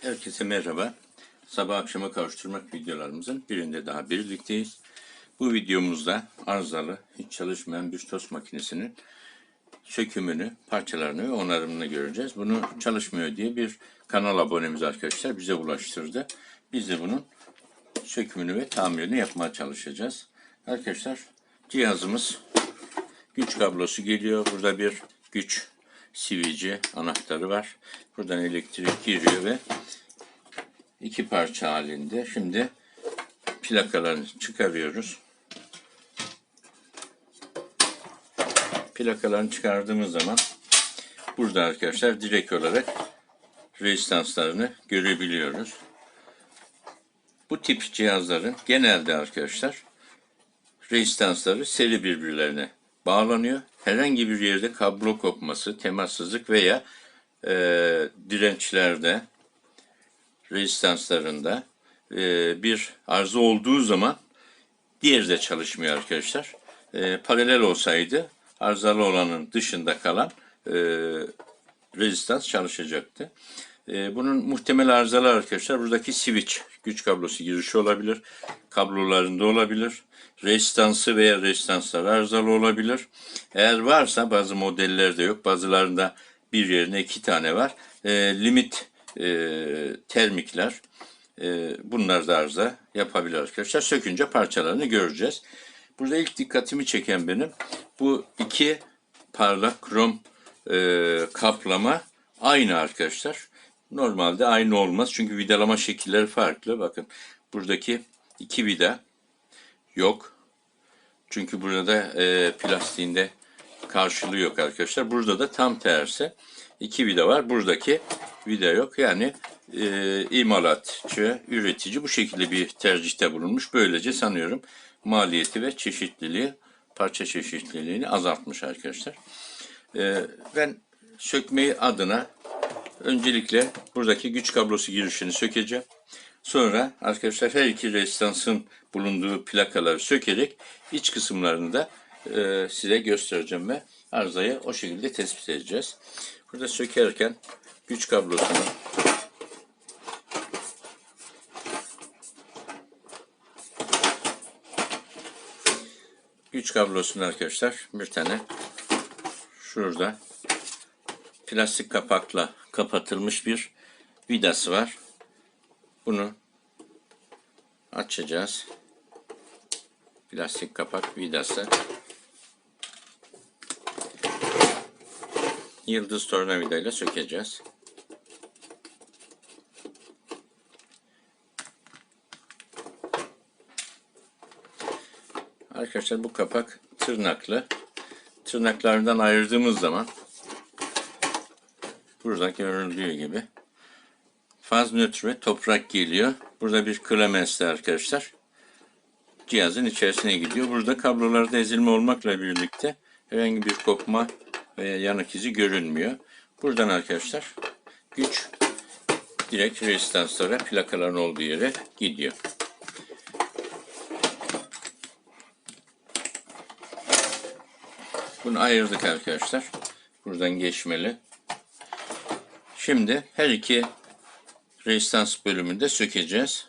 Herkese merhaba. Sabah akşama kavuşturmak videolarımızın birinde daha birlikteyiz. Bu videomuzda arızalı, hiç çalışmayan bir tost makinesinin sökümünü, parçalarını ve onarımını göreceğiz. Bunu çalışmıyor diye bir kanal abonemiz arkadaşlar bize ulaştırdı. Biz de bunun sökümünü ve tamirini yapmaya çalışacağız. Arkadaşlar cihazımız güç kablosu geliyor. Burada bir güç sivici anahtarı var. Buradan elektrik giriyor ve iki parça halinde. Şimdi plakalarını çıkarıyoruz. Plakalarını çıkardığımız zaman burada arkadaşlar direkt olarak rezistanslarını görebiliyoruz. Bu tip cihazların genelde arkadaşlar rezistansları seri birbirlerine bağlanıyor. Herhangi bir yerde kablo kopması, temassızlık veya e, dirençlerde, rezistanslarında e, bir arıza olduğu zaman diğeri de çalışmıyor arkadaşlar. E, paralel olsaydı arızalı olanın dışında kalan e, rezistans çalışacaktı. E, bunun muhtemel arızalar arkadaşlar buradaki switch güç kablosu girişi olabilir. Kablolarında olabilir. Rezistansı veya rezistanslar arızalı olabilir. Eğer varsa bazı modellerde yok. Bazılarında bir yerine iki tane var. E, limit e, termikler e, bunlar da arıza yapabilir arkadaşlar. Sökünce parçalarını göreceğiz. Burada ilk dikkatimi çeken benim bu iki parlak krom e, kaplama aynı arkadaşlar. Normalde aynı olmaz çünkü vidalama şekilleri farklı. Bakın buradaki iki vida yok. Çünkü burada e, plastiğinde karşılığı yok arkadaşlar. Burada da tam tersi. iki vida var. Buradaki vida yok. Yani e, imalatçı, üretici bu şekilde bir tercihte bulunmuş. Böylece sanıyorum maliyeti ve çeşitliliği, parça çeşitliliğini azaltmış arkadaşlar. E, ben sökmeyi adına öncelikle buradaki güç kablosu girişini sökeceğim. Sonra arkadaşlar her iki rezistansın bulunduğu plakaları sökerek iç kısımlarını da e, size göstereceğim ve arızayı o şekilde tespit edeceğiz. Burada sökerken güç kablosunu güç kablosunu arkadaşlar bir tane şurada plastik kapakla kapatılmış bir vidası var. Bunu açacağız. Plastik kapak vidası. Yıldız tornavidayla sökeceğiz. Arkadaşlar bu kapak tırnaklı. Tırnaklarından ayırdığımız zaman burada görüldüğü gibi faz nötr ve toprak geliyor. Burada bir klemensli arkadaşlar. Cihazın içerisine gidiyor. Burada kablolarda ezilme olmakla birlikte herhangi bir kopma veya yanık izi görünmüyor. Buradan arkadaşlar güç direkt rezistanslara plakaların olduğu yere gidiyor. Bunu ayırdık arkadaşlar. Buradan geçmeli. Şimdi her iki rezistans bölümünü de sökeceğiz.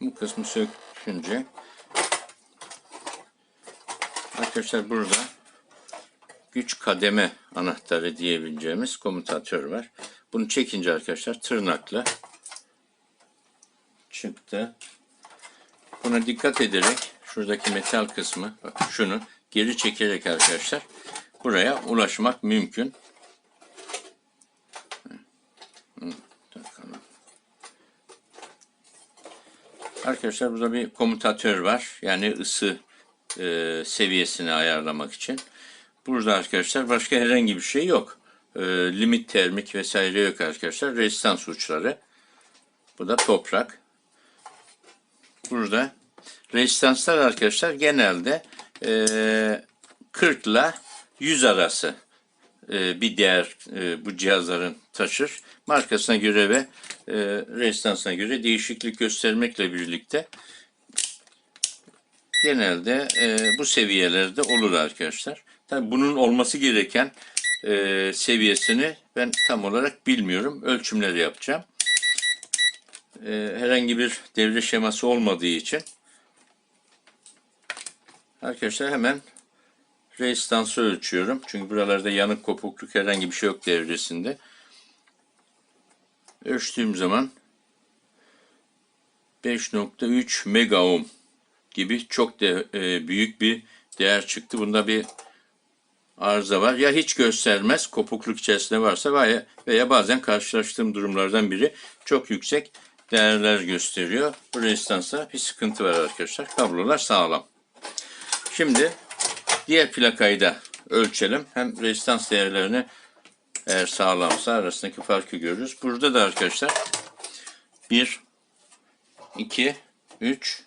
Bu kısmı sökünce arkadaşlar burada güç kademe anahtarı diyebileceğimiz komutatör var. Bunu çekince arkadaşlar tırnakla çıktı. Buna dikkat ederek şuradaki metal kısmı bak şunu geri çekerek arkadaşlar buraya ulaşmak mümkün. Arkadaşlar burada bir komutatör var. Yani ısı e, seviyesini ayarlamak için. Burada arkadaşlar başka herhangi bir şey yok. E, limit termik vesaire yok arkadaşlar. Rezistans uçları. Bu da toprak. Burada rezistanslar arkadaşlar genelde e, 40 ile 100 arası e, bir değer e, bu cihazların taşır. Markasına göre ve e, rezistansına göre değişiklik göstermekle birlikte genelde e, bu seviyelerde olur arkadaşlar. Tabii bunun olması gereken seviyesini ben tam olarak bilmiyorum. Ölçümleri yapacağım. Herhangi bir devre şeması olmadığı için arkadaşlar hemen rezistansı ölçüyorum. Çünkü buralarda yanık kopukluk herhangi bir şey yok devresinde. Ölçtüğüm zaman 5.3 mega ohm gibi çok de, e, büyük bir değer çıktı. Bunda bir arıza var. Ya hiç göstermez kopukluk içerisinde varsa veya, veya bazen karşılaştığım durumlardan biri çok yüksek değerler gösteriyor. Bu rezistansta bir sıkıntı var arkadaşlar. Kablolar sağlam. Şimdi diğer plakayı da ölçelim. Hem rezistans değerlerini eğer sağlamsa arasındaki farkı görürüz. Burada da arkadaşlar 1, 2, 3,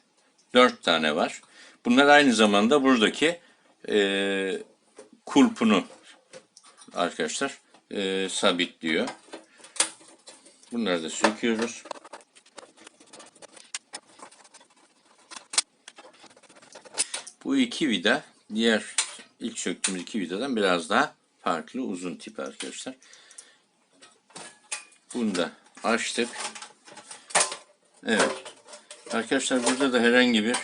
4 tane var. Bunlar aynı zamanda buradaki e, kulpunu arkadaşlar e, sabitliyor. Bunları da söküyoruz. Bu iki vida diğer ilk söktüğümüz iki vidadan biraz daha farklı uzun tip arkadaşlar. Bunu da açtık. Evet. Arkadaşlar burada da herhangi bir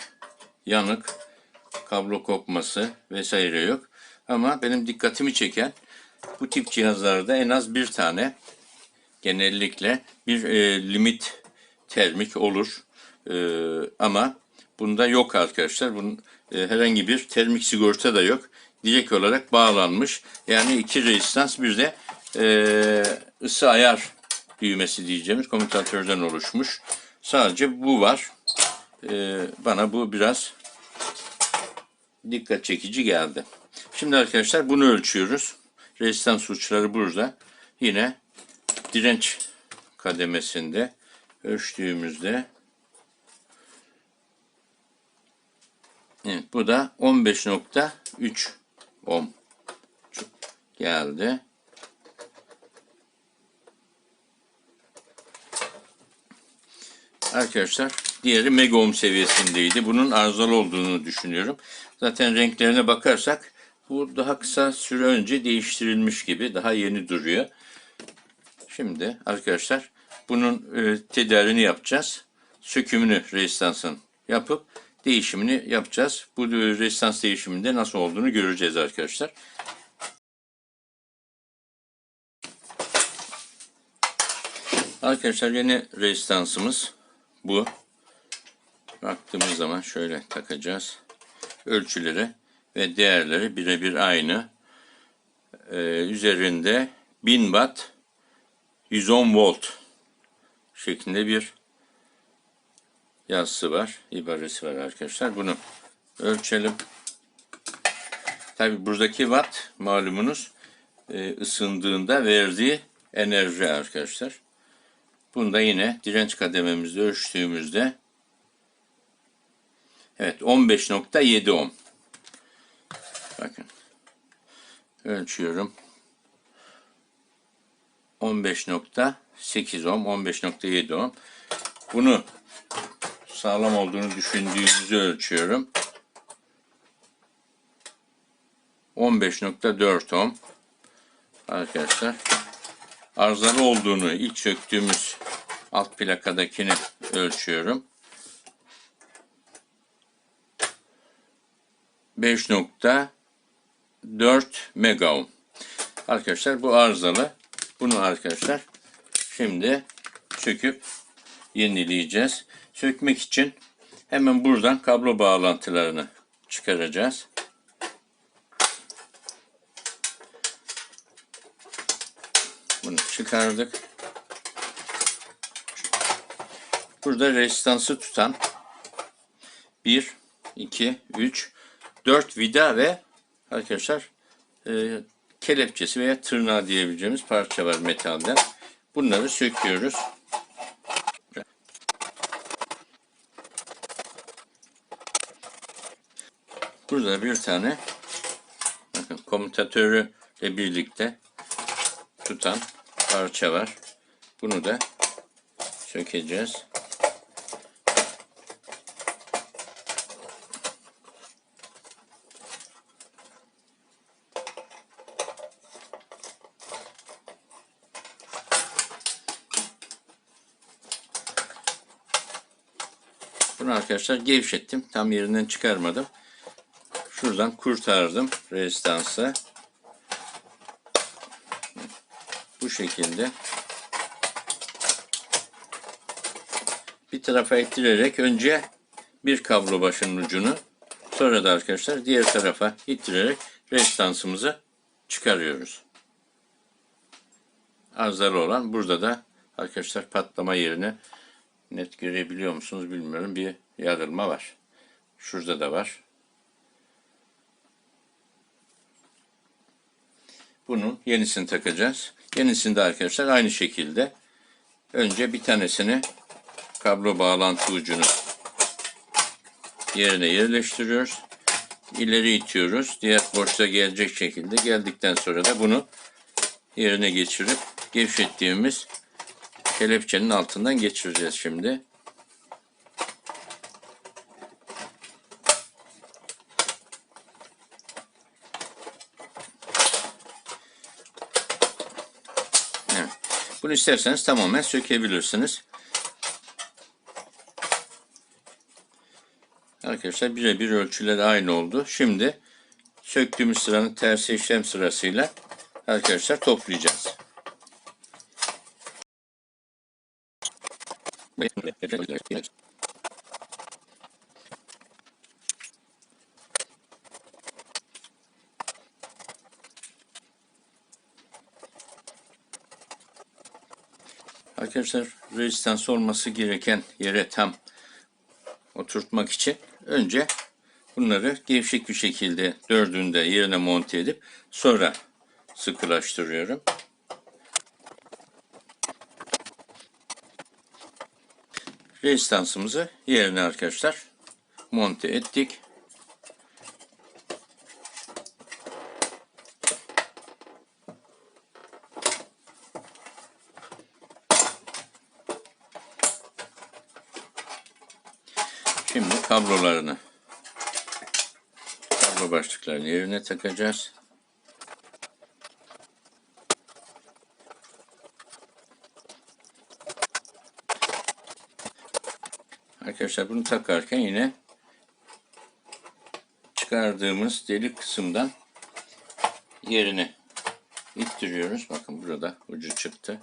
yanık, kablo kopması vesaire yok. Ama benim dikkatimi çeken bu tip cihazlarda en az bir tane genellikle bir e, limit termik olur. E, ama bunda yok arkadaşlar. Bunun e, herhangi bir termik sigorta da yok. Direkt olarak bağlanmış. Yani iki rezistans bir de e, ısı ayar düğmesi diyeceğimiz komutatörden oluşmuş. Sadece bu var. E, bana bu biraz dikkat çekici geldi. Şimdi arkadaşlar bunu ölçüyoruz. Rezistans uçları burada. Yine direnç kademesinde ölçtüğümüzde Evet, bu da 15.3 ohm geldi. Arkadaşlar diğeri mega ohm seviyesindeydi. Bunun arızalı olduğunu düşünüyorum. Zaten renklerine bakarsak bu daha kısa süre önce değiştirilmiş gibi daha yeni duruyor. Şimdi arkadaşlar bunun e, tedarini yapacağız. Sökümünü rezistansın yapıp değişimini yapacağız. Bu rezistans değişiminde nasıl olduğunu göreceğiz arkadaşlar. Arkadaşlar yeni rezistansımız bu. Baktığımız zaman şöyle takacağız. Ölçüleri ve değerleri birebir aynı. Ee, üzerinde 1000 watt 110 volt şeklinde bir yazısı var, ibaresi var arkadaşlar. Bunu ölçelim. Tabi buradaki watt malumunuz e, ısındığında verdiği enerji arkadaşlar. Bunu da yine direnç kadememizde ölçtüğümüzde evet 15.7 ohm. Bakın. Ölçüyorum. 15.8 ohm, 15.7 ohm. Bunu sağlam olduğunu düşündüğümüzü ölçüyorum. 15.4 ohm. Arkadaşlar arızalı olduğunu ilk söktüğümüz alt plakadakini ölçüyorum. 5.4 mega ohm. Arkadaşlar bu arızalı. Bunu arkadaşlar şimdi söküp yenileyeceğiz. Sökmek için hemen buradan kablo bağlantılarını çıkaracağız. Bunu çıkardık. Burada rezistansı tutan 1, 2, 3, 4 vida ve arkadaşlar e, kelepçesi veya tırnağı diyebileceğimiz parça var metalden. Bunları söküyoruz. Şurada bir tane bakın komutatörü ile birlikte tutan parça var. Bunu da sökeceğiz. Bunu arkadaşlar gevşettim. Tam yerinden çıkarmadım. Şuradan kurtardım rezistansı. Bu şekilde. Bir tarafa ittirerek önce bir kablo başının ucunu sonra da arkadaşlar diğer tarafa ittirerek rezistansımızı çıkarıyoruz. Arızalı olan burada da arkadaşlar patlama yerine net görebiliyor musunuz bilmiyorum bir yarılma var. Şurada da var. Bunun yenisini takacağız. Yenisini de arkadaşlar aynı şekilde önce bir tanesini kablo bağlantı ucunu yerine yerleştiriyoruz. İleri itiyoruz. Diğer boşta gelecek şekilde geldikten sonra da bunu yerine geçirip gevşettiğimiz kelepçenin altından geçireceğiz şimdi. Evet. Bunu isterseniz tamamen sökebilirsiniz. Arkadaşlar birebir ölçüleri aynı oldu. Şimdi söktüğümüz sıranın tersi işlem sırasıyla arkadaşlar toplayacağız. Arkadaşlar rezistans olması gereken yere tam oturtmak için önce bunları gevşek bir şekilde dördünde yerine monte edip sonra sıkılaştırıyorum. Rezistansımızı yerine arkadaşlar monte ettik. Şimdi kablolarını kablo başlıklarını yerine takacağız. Arkadaşlar bunu takarken yine çıkardığımız delik kısımdan yerine ittiriyoruz. Bakın burada ucu çıktı.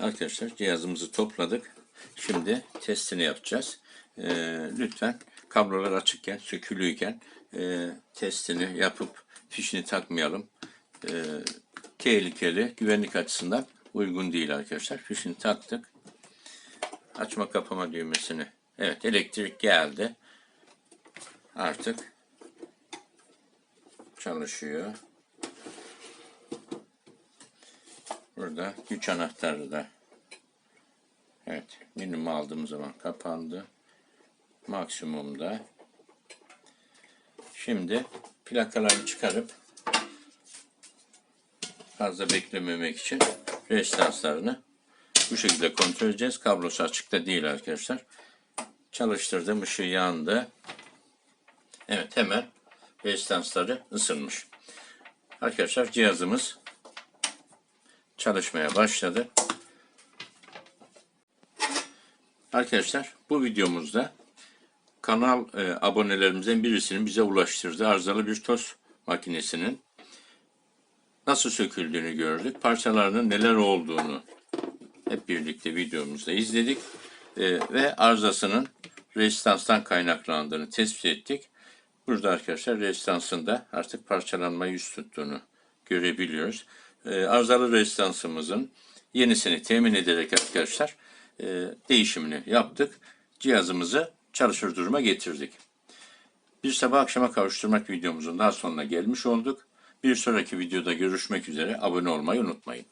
Arkadaşlar cihazımızı topladık. Şimdi testini yapacağız. Ee, lütfen kablolar açıkken, sökülüyken e, testini yapıp fişini takmayalım. Ee, tehlikeli, güvenlik açısından uygun değil arkadaşlar. Fişini taktık. Açma kapama düğmesini. Evet elektrik geldi. Artık çalışıyor. Burada güç anahtarı da evet minimum aldığım zaman kapandı. Maksimumda. Şimdi plakaları çıkarıp fazla beklememek için rezistanslarını bu şekilde kontrol edeceğiz. Kablosu açıkta değil arkadaşlar. Çalıştırdım ışığı yandı. Evet hemen rezistansları ısınmış. Arkadaşlar cihazımız çalışmaya başladı. Arkadaşlar bu videomuzda kanal e, abonelerimizden birisinin bize ulaştırdığı arızalı bir toz makinesinin nasıl söküldüğünü gördük. Parçalarının neler olduğunu hep birlikte videomuzda izledik. Ee, ve arızasının rezistanstan kaynaklandığını tespit ettik. Burada arkadaşlar rezistansında artık parçalanma yüz tuttuğunu görebiliyoruz. Ee, arızalı rezistansımızın yenisini temin ederek arkadaşlar e, değişimini yaptık. Cihazımızı çalışır duruma getirdik. Bir sabah akşama kavuşturmak videomuzun daha sonuna gelmiş olduk. Bir sonraki videoda görüşmek üzere. Abone olmayı unutmayın.